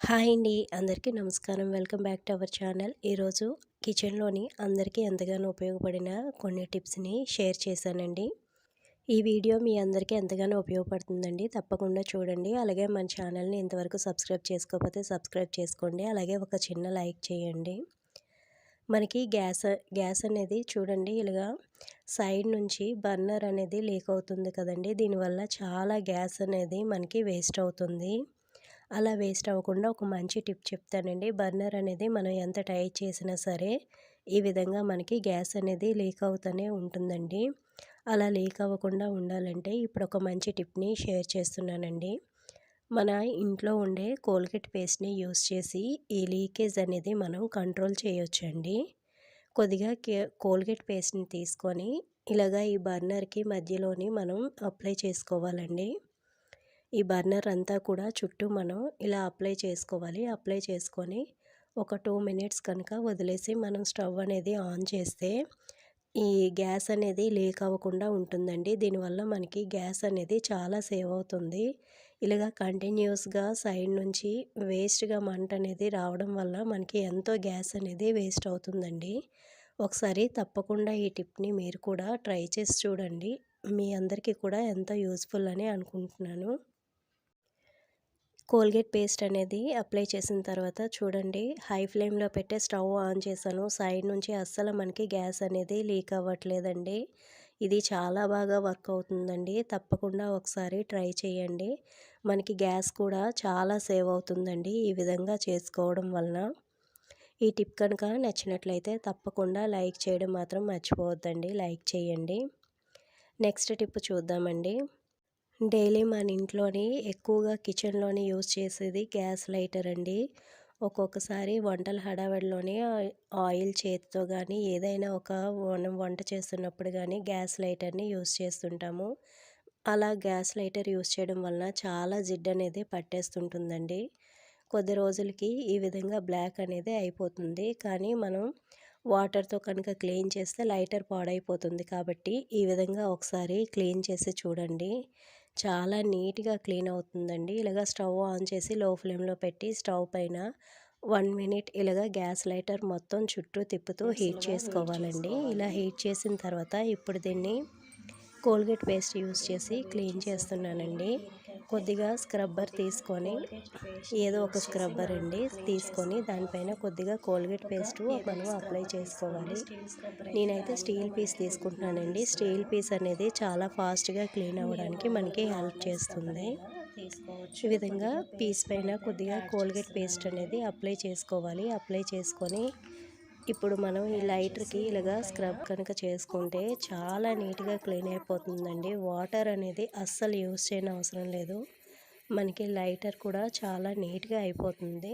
Hi అండి. అందరికీ నమస్కారం. Welcome back to our channel. ఈరోజు కిచెన్లోని అందరికీ ఎంతగానో ఉపయోగపడిన కొన్ని టిప్స్ని షేర్ చేశానండి. ఈ వీడియో మీ అందరికీ ఎంతగానో ఉపయోగపడుతుందండి. తప్పకుండా చూడండి. అలాగే మన ఛానల్ని ఇంతవరకు సబ్స్క్రైబ్ చేసుకోకపోతే సబ్స్క్రైబ్ చేసుకోండి. అలాగే ఒక చిన్న లైక్ చేయండి. మనకి గ్యాస్ గ్యాస్ అనేది చూడండి ఇలాగా సైడ్ నుంచి బర్నర్ అనేది లీక్ అవుతుంది కదండి. దీనివల్ల చాలా గ్యాస్ అనేది మనకి వేస్ట్ అవుతుంది. అలా వేస్ట్ అవ్వకుండా ఒక మంచి టిప్ చెప్తానండి. బర్నర్ అనేది మనం ఎంత టైట్ చేసినా సరే ఈ విధంగా మనకి గ్యాస్ అనేది లీక్ అవుతూనే ఉంటుందండి. అలా లీక్ అవ్వకుండా ఉండాలంటే ఇప్పుడు ఒక మంచి టిప్ని షేర్ చేస్తున్నానండి. మన ఇంట్లో ఉండే కోల్గేట్ పేస్ట్ని యూస్ చేసి ఈ లీకేజ్ అనేది మనం కంట్రోల్ చేయొచ్చండి. కొద్దిగా కోల్గేట్ పేస్ట్ని తీసుకొని ఇలాగా ఈ బర్నర్కి మధ్యలోని మనం అప్లై చేసుకోవాలండి. ఈ బర్నర్ అంతా కూడా చుట్టూ మనం ఇలా అప్లై చేసుకోవాలి. అప్లై చేసుకొని ఒక టూ మినిట్స్ కనుక వదిలేసి మనం స్టవ్ అనేది ఆన్ చేస్తే ఈ గ్యాస్ అనేది లీక్ అవ్వకుండా ఉంటుందండి. దీనివల్ల మనకి గ్యాస్ అనేది చాలా సేవ్ అవుతుంది. ఇలాగా కంటిన్యూస్గా సైడ్ నుంచి వేస్ట్గా మంట అనేది రావడం వల్ల మనకి ఎంతో గ్యాస్ అనేది వేస్ట్ అవుతుందండి. ఒకసారి తప్పకుండా ఈ టిప్ని మీరు కూడా ట్రై చేసి చూడండి. మీ అందరికీ కూడా ఎంతో యూస్ఫుల్ అని అనుకుంటున్నాను. కోల్గేట్ పేస్ట్ అనేది అప్లై చేసిన తర్వాత చూడండి హై ఫ్లేమ్లో పెట్టే స్టవ్ ఆన్ చేశాను. సైడ్ నుంచి అస్సలు మనకి గ్యాస్ అనేది లీక్ అవ్వట్లేదండి. ఇది చాలా బాగా వర్క్ అవుతుందండి. తప్పకుండా ఒకసారి ట్రై చేయండి. మనకి గ్యాస్ కూడా చాలా సేవ్ అవుతుందండి ఈ విధంగా చేసుకోవడం వలన. ఈ టిప్ కనుక నచ్చినట్లయితే తప్పకుండా లైక్ చేయడం మాత్రం మర్చిపోవద్దండి. లైక్ చేయండి. నెక్స్ట్ టిప్ చూద్దామండి. డైలీ మన ఇంట్లోని ఎక్కువగా కిచెన్లోనే యూజ్ చేసేది గ్యాస్ లైటర్ అండి. ఒక్కొక్కసారి వంటల హడావిడిలోనే ఆయిల్ చేతితో కానీ ఏదైనా ఒక మనం వంట చేస్తున్నప్పుడు కానీ గ్యాస్ లైటర్ని యూజ్ చేస్తుంటాము. అలా గ్యాస్ లైటర్ యూజ్ చేయడం వలన చాలా జిడ్డు అనేది పట్టేస్తుంటుందండి. కొద్ది రోజులకి ఈ విధంగా బ్లాక్ అనేది అయిపోతుంది. కానీ మనం వాటర్తో కనుక క్లీన్ చేస్తే లైటర్ పాడైపోతుంది కాబట్టి ఈ విధంగా ఒకసారి క్లీన్ చేసి చూడండి. చాలా నీట్గా క్లీన్ అవుతుందండి. ఇలాగ స్టవ్ ఆన్ చేసి లో ఫ్లేమ్లో పెట్టి స్టవ్ పైన వన్ మినిట్ ఇలాగ గ్యాస్ లైటర్ మొత్తం చుట్టూ తిప్పుతూ హీట్ చేసుకోవాలండి. ఇలా హీట్ చేసిన తర్వాత ఇప్పుడు దీన్ని కోల్గేట్ పేస్ట్ యూస్ చేసి క్లీన్ చేస్తున్నానండి. కొద్దిగా స్క్రబ్బర్ తీసుకొని ఏదో ఒక స్క్రబ్బర్ అండి తీసుకొని దానిపైన కొద్దిగా కోల్గేట్ పేస్ట్ మనం అప్లై చేసుకోవాలి. నేనైతే స్టీల్ పీస్ తీసుకుంటున్నానండి. స్టీల్ పీస్ అనేది చాలా ఫాస్ట్గా క్లీన్ అవ్వడానికి మనకి హెల్ప్ చేస్తుంది. ఈ విధంగా పీస్ పైన కొద్దిగా కోల్గేట్ పేస్ట్ అనేది అప్లై చేసుకోవాలి. అప్లై చేసుకొని ఇప్పుడు మనం ఈ లైటర్కి ఇలాగా స్క్రబ్ కనుక చేసుకుంటే చాలా నీట్గా క్లీన్ అయిపోతుందండి. వాటర్ అనేది అస్సలు యూస్ చేయని అవసరం లేదు. మనకి లైటర్ కూడా చాలా నీట్గా అయిపోతుంది.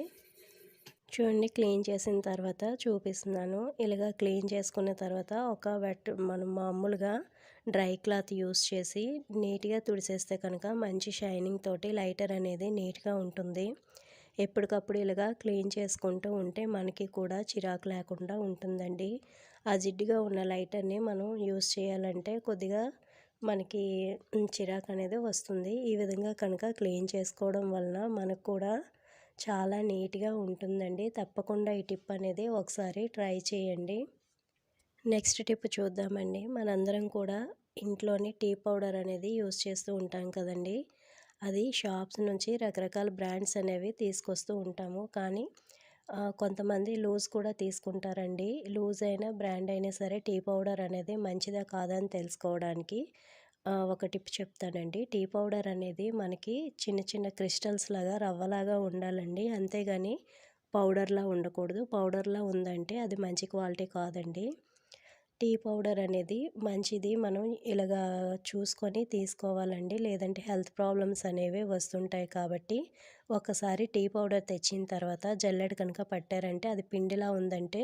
చూడండి క్లీన్ చేసిన తర్వాత చూపిస్తున్నాను. ఇలాగా క్లీన్ చేసుకున్న తర్వాత ఒక వెట్ మనం మామూలుగా డ్రై క్లాత్ యూస్ చేసి నీట్గా తుడిసేస్తే కనుక మంచి షైనింగ్ తోటి లైటర్ అనేది నీట్గా ఉంటుంది. ఎప్పటికప్పుడు ఇలాగా క్లీన్ చేసుకుంటూ ఉంటే మనకి కూడా చిరాకు లేకుండా ఉంటుందండి. ఆ జిడ్డుగా ఉన్న లైటర్ని మనం యూస్ చేయాలంటే కొద్దిగా మనకి చిరాకు అనేది వస్తుంది. ఈ విధంగా కనుక క్లీన్ చేసుకోవడం వలన మనకు కూడా చాలా నీట్గా ఉంటుందండి. తప్పకుండా ఈ టిప్ అనేది ఒకసారి ట్రై చేయండి. నెక్స్ట్ టిప్ చూద్దామండి. మనందరం కూడా ఇంట్లోని టీ పౌడర్ అనేది యూస్ చేస్తూ ఉంటాం కదండి. అది షాప్స్ నుంచి రకరకాల బ్రాండ్స్ అనేవి తీసుకొస్తూ ఉంటాము. కానీ కొంతమంది లూజ్ కూడా తీసుకుంటారండి. లూజ్ అయినా బ్రాండ్ అయినా సరే టీ పౌడర్ అనేది మంచిదా కాదా అని తెలుసుకోవడానికి ఒక టిప్ చెప్తానండి. టీ పౌడర్ అనేది మనకి చిన్న చిన్న క్రిస్టల్స్ లాగా రవ్వలాగా ఉండాలండి. అంతేగాని పౌడర్లా ఉండకూడదు. పౌడర్లా ఉందంటే అది మంచి క్వాలిటీ కాదండి. టీ పౌడర్ అనేది మంచిది. మనం ఇలాగా చూసుకొని తీసుకోవాలండి. లేదంటే హెల్త్ ప్రాబ్లమ్స్ అనేవి వస్తుంటాయి కాబట్టి ఒకసారి టీ పౌడర్ తెచ్చిన తర్వాత జల్లెడ కనుక పట్టారంటే అది పిండిలా ఉందంటే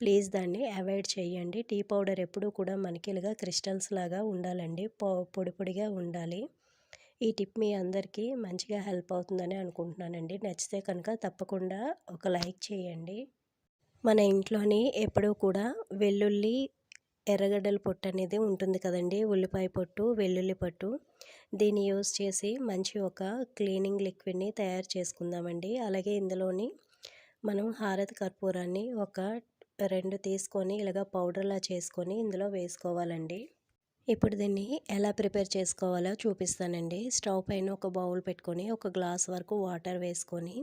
ప్లీజ్ దాన్ని అవాయిడ్ చేయండి. టీ పౌడర్ ఎప్పుడూ కూడా మనకి ఇలాగా క్రిస్టల్స్ లాగా ఉండాలండి. పొడి పొడిగా ఉండాలి. ఈ టిప్ మీ అందరికీ మంచిగా హెల్ప్ అవుతుందని అనుకుంటున్నానండి. నచ్చితే కనుక తప్పకుండా ఒక లైక్ చేయండి. మన ఇంట్లోని ఎప్పుడూ కూడా వెల్లుల్లి ఎర్రగడ్డల పొట్టు అనేది ఉంటుంది కదండి ఉల్లిపాయ పొట్టు వెల్లుల్లి పొట్టు. దీన్ని యూస్ చేసి మంచి ఒక క్లీనింగ్ లిక్విడ్ని తయారు చేసుకుందామండి. అలాగే ఇందులోని మనం హారతి కర్పూరాన్ని ఒక రెండు తీసుకొని ఇలాగ పౌడర్లా చేసుకొని ఇందులో వేసుకోవాలండి. ఇప్పుడు దీన్ని ఎలా ప్రిపేర్ చేసుకోవాలో చూపిస్తానండి. స్టవ్ పైన ఒక బౌల్ పెట్టుకొని ఒక గ్లాస్ వరకు వాటర్ వేసుకొని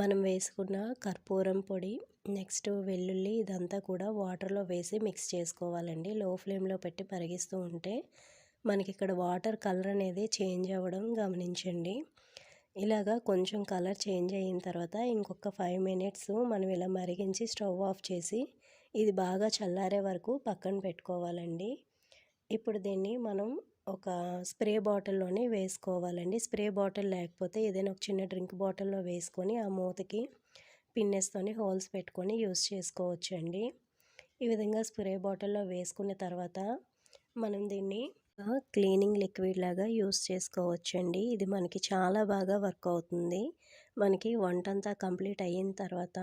మనం వేసుకున్న కర్పూరం పొడి నెక్స్ట్ వెల్లుల్లి ఇదంతా కూడా వాటర్లో వేసి మిక్స్ చేసుకోవాలండి. లో ఫ్లేమ్లో పెట్టి పరిగిస్తూ ఉంటే మనకి ఇక్కడ వాటర్ కలర్ అనేది చేంజ్ అవ్వడం గమనించండి. ఇలాగా కొంచెం కలర్ చేంజ్ అయిన తర్వాత ఇంకొక ఫైవ్ మినిట్స్ మనం ఇలా మరిగించి స్టవ్ ఆఫ్ చేసి ఇది బాగా చల్లారే వరకు పక్కన పెట్టుకోవాలండి. ఇప్పుడు దీన్ని మనం ఒక స్ప్రే బాటిల్లోనే వేసుకోవాలండి. స్ప్రే బాటిల్ లేకపోతే ఏదైనా ఒక చిన్న డ్రింక్ బాటిల్లో వేసుకొని ఆ మూతకి పిన్నెస్తోని హోల్స్ పెట్టుకొని యూస్ చేసుకోవచ్చండి. ఈ విధంగా స్ప్రే బాటిల్లో వేసుకున్న తర్వాత మనం దీన్ని క్లీనింగ్ లిక్విడ్ లాగా యూస్ చేసుకోవచ్చండి. ఇది మనకి చాలా బాగా వర్క్ అవుతుంది. మనకి వంట అంతా కంప్లీట్ అయిన తర్వాత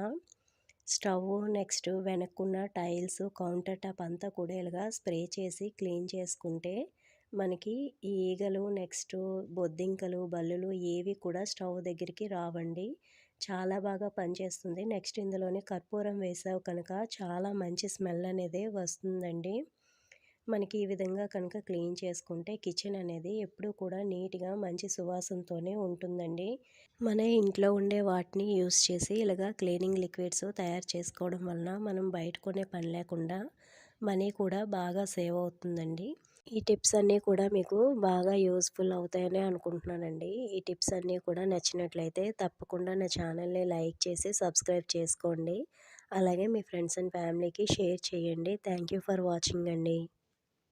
స్టవ్ నెక్స్ట్ వెనక్కున్న టైల్స్ కౌంటర్ టాప్ అంతా కుడేలుగా స్ప్రే చేసి క్లీన్ చేసుకుంటే మనకి ఈగలు నెక్స్ట్ బొద్దింకలు బల్లులు ఏవి కూడా స్టవ్ దగ్గరికి రావండి. చాలా బాగా పనిచేస్తుంది. నెక్స్ట్ ఇందులోనే కర్పూరం వేసావు కనుక చాలా మంచి స్మెల్ అనేది వస్తుందండి. మనకి ఈ విధంగా కనుక క్లీన్ చేసుకుంటే కిచెన్ అనేది ఎప్పుడూ కూడా నీట్గా మంచి సువాసనతోనే ఉంటుందండి. మన ఇంట్లో ఉండే వాటిని యూస్ చేసి ఇలాగా క్లీనింగ్ లిక్విడ్స్ తయారు చేసుకోవడం వలన మనం బయట కొనే పని లేకుండా మనీ కూడా బాగా సేవ్ అవుతుందండి. ఈ టిప్స్ అన్నీ కూడా మీకు బాగా యూస్ఫుల్ అవుతాయని అనుకుంటున్నానండి. ఈ టిప్స్ అన్నీ కూడా నచ్చినట్లయితే తప్పకుండా నా ఛానల్ని లైక్ చేసి సబ్స్క్రైబ్ చేసుకోండి. అలాగే మీ ఫ్రెండ్స్ అండ్ ఫ్యామిలీకి షేర్ చేయండి. థ్యాంక్ ఫర్ వాచింగ్ అండి.